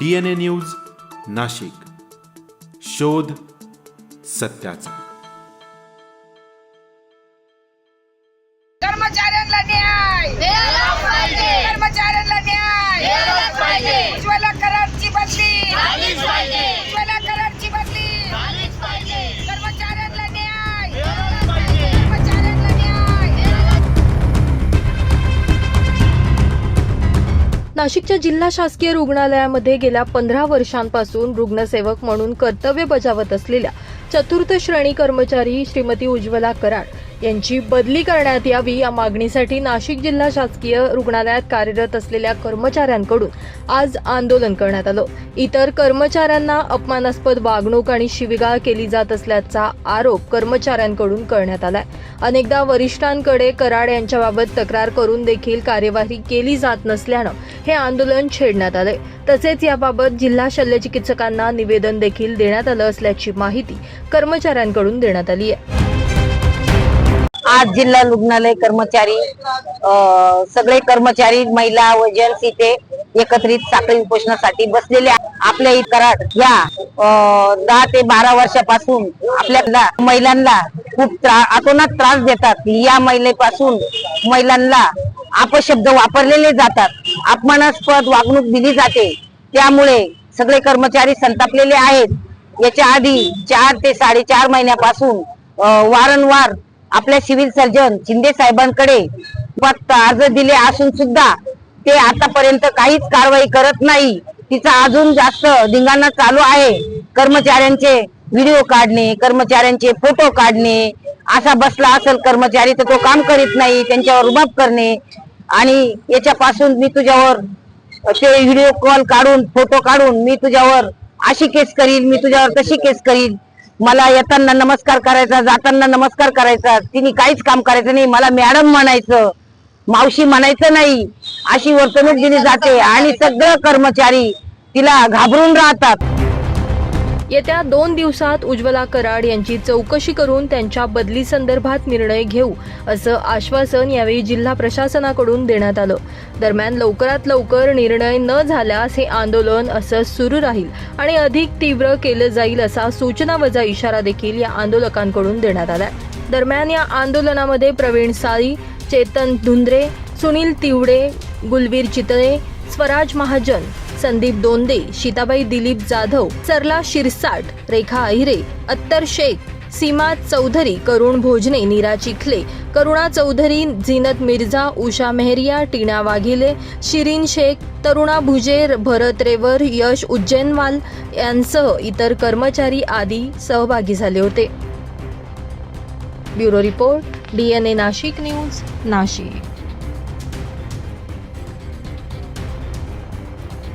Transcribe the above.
DNA news Nashik. शोध सत्याचा. कर्मचारी नाशिकच्या जिल्हा शासकीय रुग्णालयामध्ये गेल्या पंधरा वर्षांपासून रुग्णसेवक म्हणून कर्तव्य बजावत असलेल्या चतुर्थ श्रेणी कर्मचारी श्रीमती उज्ज्वला कराड यांची बदली करण्यात यावी या मागणीसाठी नाशिक जिल्हा शासकीय रुग्णालयात कार्यरत असलेल्या कर्मचाऱ्यांकडून आज आंदोलन करण्यात आलं. इतर कर्मचाऱ्यांना अपमानास्पद वागणूक आणि शिवीगाळ केली जात असल्याचा आरोप कर्मचाऱ्यांकडून करण्यात आलाय. अनेकदा वरिष्ठांकडे कराड यांच्याबाबत तक्रार करून देखील कार्यवाही केली जात नसल्यानं हे आंदोलन छेडण्यात आले तसेच याबाबत जिल्हा शल्यचिकित्सकांना निवेदन देखील देण्यात आलं असल्याची माहिती कर्मचाऱ्यांकडून देण्यात आली आहे. आज जिल्हा रुग्णालय कर्मचारी सगळे कर्मचारी महिला व जेंट्स इथे एकत्रित साखळी उपोषणासाठी बसलेले आपल्या कराड या दहा ते बारा वर्षापासून आपल्याला महिलांना खूप त्रा अतोनात त्रास देतात. या महिलेपासून महिलांना अपशब्द वापरलेले जातात. अपमानास्पद वागणूक दिली जाते. त्यामुळे सगळे कर्मचारी संतापलेले आहेत. याच्या आधी चार ते साडेचार महिन्यापासून वारंवार आपल्या सिव्हिल सर्जन शिंदे साहेबांकडे फक्त अर्ज दिले असून सुद्धा ते आतापर्यंत काहीच कारवाई करत नाही. तिचा अजून जास्त धिंगाणा चालू आहे. कर्मचाऱ्यांचे व्हिडिओ काढणे कर्मचाऱ्यांचे फोटो काढणे असा बसला असेल कर्मचारी तर तो काम करीत नाही त्यांच्यावर रुबाब करणे. आणि याच्यापासून मी तुझ्यावर ते व्हिडिओ कॉल काढून फोटो काढून मी तुझ्यावर अशी केस करीन मी तुझ्यावर तशी केस करीन. मला येताना नमस्कार करायचा जाताना नमस्कार करायचा तिने काहीच काम करायचं नाही. मला मॅडम म्हणायचं मावशी म्हणायचं नाही. अशी वर्तणूक दिली जाते आणि सगळं कर्मचारी तिला घाबरून राहतात. येत्या दोन दिवसात उज्ज्वला कराड यांची चौकशी करून त्यांच्या बदली संदर्भात निर्णय घेऊ असं आश्वासन यावेळी जिल्हा प्रशासनाकडून देण्यात आलं. दरम्यान लवकरात लवकर निर्णय न झाल्यास हे आंदोलन असं सुरू राहील आणि अधिक तीव्र केलं जाईल असा सूचना वजा इशारा देखील या आंदोलकांकडून देण्यात आलाय. दरम्यान या आंदोलनामध्ये प्रवीण साळी चेतन धुंद्रे सुनील तिवडे गुलवीर चितळे स्वराज महाजन संदीप दोंदे शीताबाई दिलीप जाधव सरला शिरसाट रेखा अहिरे अत्तर शेख सीमा चौधरी करुण भोजने नीरा चिखले करुणा चौधरी झिनत मिर्झा उषा मेहरिया टीना वाघिले शिरीन शेख तरुणा भुजे भरत रेवर यश उज्जैनवाल यांसह इतर कर्मचारी आदी सहभागी झाले होते. Bureau report DNA Nashik news Nashik.